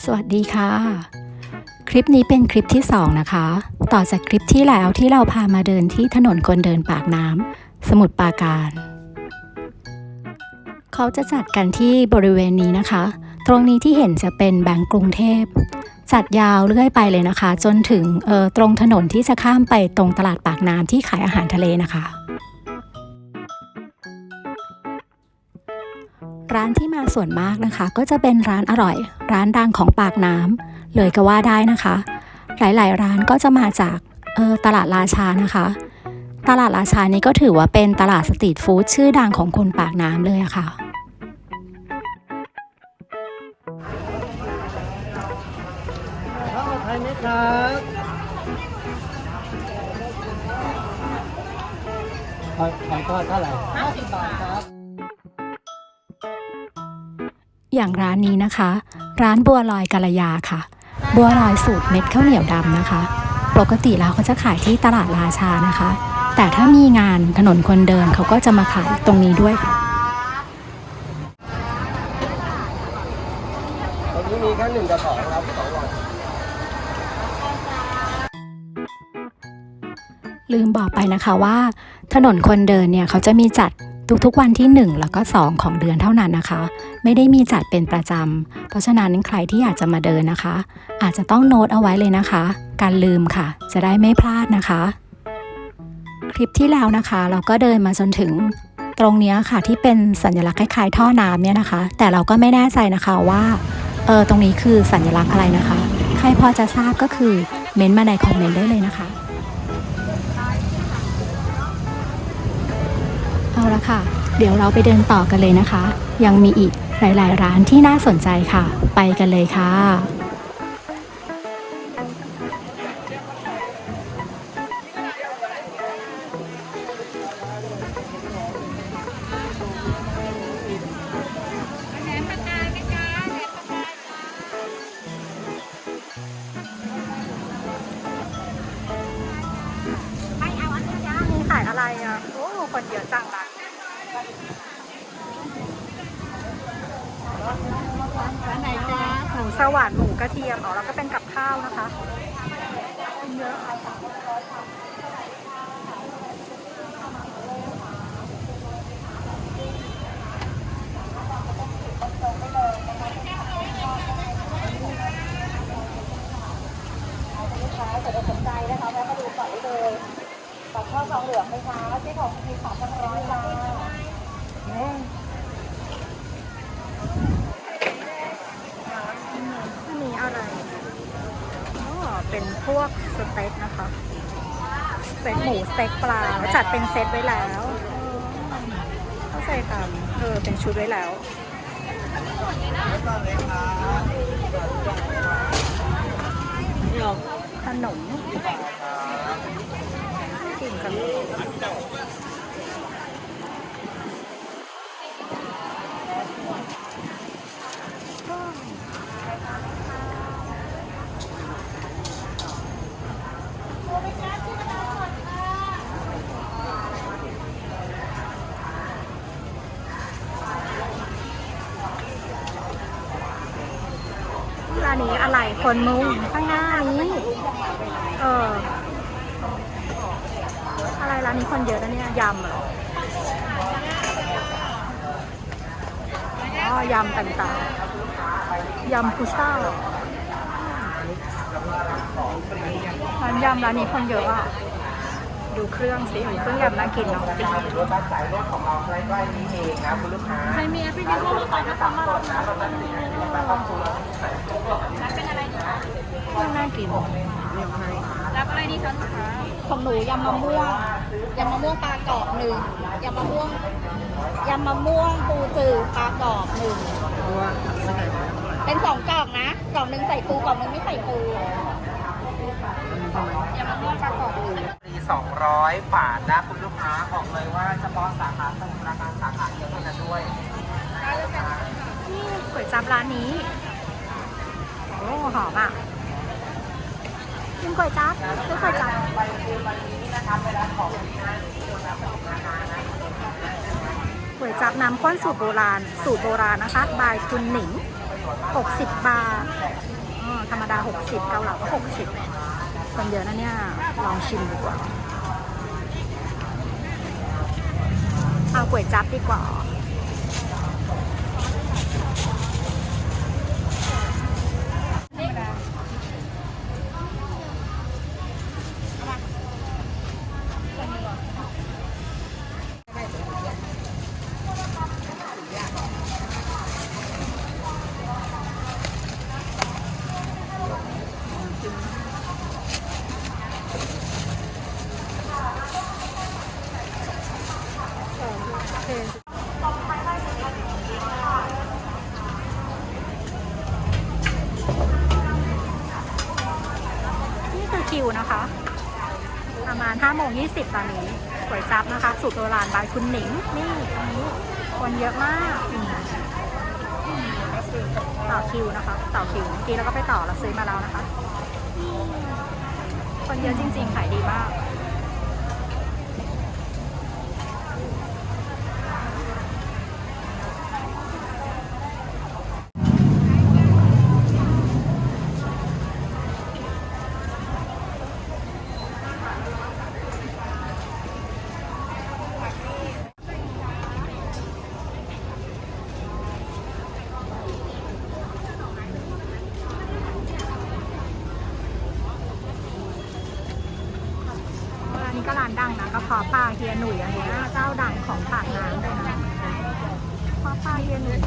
สวัสดีค่ะ คลิปนี้เป็นคลิปที่ 2 นะคะ ต่อจากคลิปที่แล้วที่เราพามาเดินที่ถนนคนเดินปากน้ำสมุทรปราการ เขาจะจัดกันที่บริเวณนี้นะคะ ตรงนี้ที่เห็นจะเป็นแบงก์กรุงเทพจัดยาวเรื่อยไปเลยนะคะ จนถึงออตรงถนนที่จะข้ามไปตรงตลาดปากน้ำที่ขายอาหารทะเลนะคะ ร้านที่มาส่วนมากนะคะ ก็จะเป็นร้านอร่อย ร้านดังของปากน้ำเลยก็ว่าได้นะคะ หลายๆ ร้านก็จะมาจากออตลาดราชานะคะ ตลาดราชานี้ก็ถือว่าเป็นตลาดสตรีทฟู้ดชื่อดังของคนปากน้ำเลยะค่ะข้าวไทยไหมครับหอยหอยทอดเท่าไหร่ห้าสิบบาทครับ อย่างร้านนี้นะคะ ร้านบัวลอยกาลยาค่ะ บัวลอยสูตรเม็ดข้าวเหนียวดำนะคะ ปกติแล้วเขาจะขายที่ตลาดราชานะคะ แต่ถ้ามีงานถนนคนเดินเขาก็จะมาขายตรงนี้ด้วยค่ะตอนนี้มีแค่หนึ่งกับสองครับสองหลอดลืมบอกไปนะคะว่า ถนนคนเดินเนี่ยเขาจะมีจัด ทุกๆวันที่ 1 แล้วก็ 2 ของเดือนเท่านั้นนะคะ ไม่ได้มีจัดเป็นประจำ เพราะฉะนั้นใครที่อยากจะมาเดินนะคะ อาจจะต้องโน้ตเอาไว้เลยนะคะ การลืมค่ะ จะได้ไม่พลาดนะคะ คลิปที่แล้วนะคะ เราก็เดินมาจนถึงตรงนี้ค่ะที่เป็นสัญลักษณ์คล้ายๆ ท่อน้ำเนี่ยนะคะ แต่เราก็ไม่แน่ใจนะคะว่าเออตรงนี้คือสัญลักษณ์อะไรนะคะ ใครพอจะทราบก็คือเม้นต์มาในคอมเมนต์ได้เลยนะคะ ค่ะ เดี๋ยวเราไปเดินต่อกันเลยนะคะ ยังมีอีกหลาย ๆ ร้านที่น่าสนใจค่ะ ไปกันเลยค่ะ ร้านไหนจ๊ะหมูสวรรค์หมูกระเทียมอ๋อแล้วก็เป็นกับข้าวนะคะเยอะอันนี้อะไรอ๋อ เป็นพวกสเต็กนะคะสเต็กหมูสเต็กปลาจัดเป็นเซตไว้แล้วเข้าใจค่ะเออเป็นชุดไว้แล้วขนมกินกันร้านนี้อะไร คนมุงข้างหน้านี้ เออ อะไรร้านนี้คนเยอะนะเนี่ยยำเหรออ๋อยำต่างๆยำพุซ่าร้านยำร้านนี้คนเยอะอะดูเครื่องสิเครื่องยำน่ากินเนาะรถบัสสายรถของเราใกล้ๆนี้เองนะคุณลูกค้าใครมีแอปพลิเคชันต่างๆนะคะมาลองนะเครื่องน่ากินรับอะไรดีคะลูกค้าของหนูยำมะม่วงยำมะม่วงปลากรอบหนึ่งยำมะม่วงยำมะม่วงปูจืดปลากรอบหนึ่งเป็นสองกล่องนะกล่องหนึ่งใส่ปูกล่องหนึ่งไม่ใส่ปูยำมะม่วงปลากรอบหนึ่งมีสองร้อยบาทนะคุณลูกค้าบอกเลยว่าเฉพาะสาขาสมุทรปราการสาขาเดียวเท่านั้นด้วยนี่ก๋วยจั๊บร้านนี้โอ้หอมอะ กินก๋วยจั๊บซื้อก๋วยจั๊บก๋วยจั๊บน้ำข้นสูตรโบราณ สูตรโบราณนะคะ บายคุณหนิง 60 บาทธรรมดา 60 เกาเหลาก็ 60คนเยอะนะเนี่ย ลองชิมดีกว่า เอาก๋วยจั๊บดีกว่า คิวนะคะ ประมาณ5โมง20 ตอนนี้ก๋วยจับนะคะ สูตรโบราณบายคุณหนิง นี่ตรงนี้คนเยอะมากมต่อคิวนะคะ ต่อคิวเมื่อกี้เราก็ไปต่อเราซื้อมาแล้วนะคะ คนเยอะจริงๆ ขายดีมาก นี้ก็ร้านดังนะกระเพาะปลาเฮียหนุ่ยอันนี้เจ้าดังของปากน้ำเลยนะกระเพาะปลาเฮียหนุ่ย